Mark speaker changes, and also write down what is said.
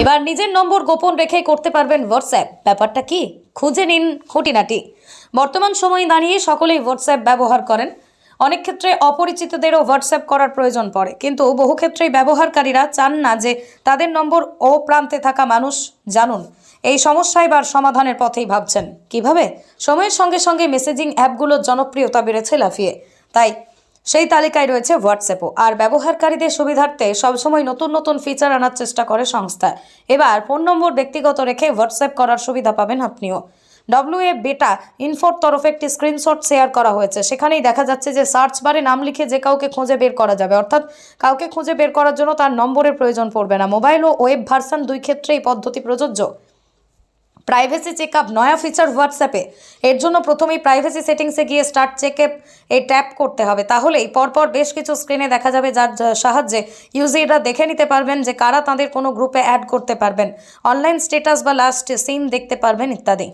Speaker 1: এবার নিজের নম্বর গোপন রেখে করতে পারবেন হোয়াটসঅ্যাপ ব্যাপারটা কি? খুঁজে নিন খুঁটিনাটি। বর্তমান সময়ে দাঁড়িয়ে সকলেই হোয়াটসঅ্যাপ ব্যবহার করেন। অনেক ক্ষেত্রে অপরিচিতদেরও হোয়াটসঅ্যাপ করার প্রয়োজন পড়ে। কিন্তু বহু ক্ষেত্রেই ব্যবহারকারীরা চান না যে তাদের নম্বর ও প্রান্তে থাকা মানুষ জানুন। এই সমস্যা এবার সমাধানের পথেই ভাবছেন। কীভাবে? সময়ের সঙ্গে সঙ্গে মেসেজিং অ্যাপগুলোর জনপ্রিয়তা বেড়েছে লাফিয়ে। তাই সেই তালিকায় রয়েছে হোয়াটসঅ্যাপও। আর ব্যবহারকারীদের সুবিধার্থে সবসময় নতুন নতুন ফিচার আনার চেষ্টা করে সংস্থা। এবার ফোন নম্বর ব্যক্তিগত রেখে হোয়াটসঅ্যাপ করার সুবিধা পাবেন আপনিও। ডব্লিউ এ বেটা ইনফোর তরফে একটি স্ক্রিনশট শেয়ার করা হয়েছে। সেখানেই দেখা যাচ্ছে যে সার্চ বারে নাম লিখে যে কাউকে খুঁজে বের করা যাবে। অর্থাৎ কাউকে খুঁজে বের করার জন্য তার নম্বরের প্রয়োজন পড়বে না। মোবাইল ও ওয়েব ভার্সন দুই ক্ষেত্রে এই পদ্ধতি প্রযোজ্য। প্রাইভেসি চেক আপ নয়া ফিচার হোয়াটসঅ্যাপে এর জন্য প্রথমেই প্রাইভেসি সেটিংসে গিয়ে স্টার্ট চেক এ ট্যাপ করতে হবে। তাহলেই পরপর বেশ কিছু স্ক্রিনে দেখা যাবে যার সাহায্যে ইউজাররা দেখে নিতে পারবেন যে কারা তাদের কোনো গ্রুপে অ্যাড করতে পারবেন। অনলাইন স্টেটাস বা লাস্ট সিন দেখতে পারবেন ইত্যাদি।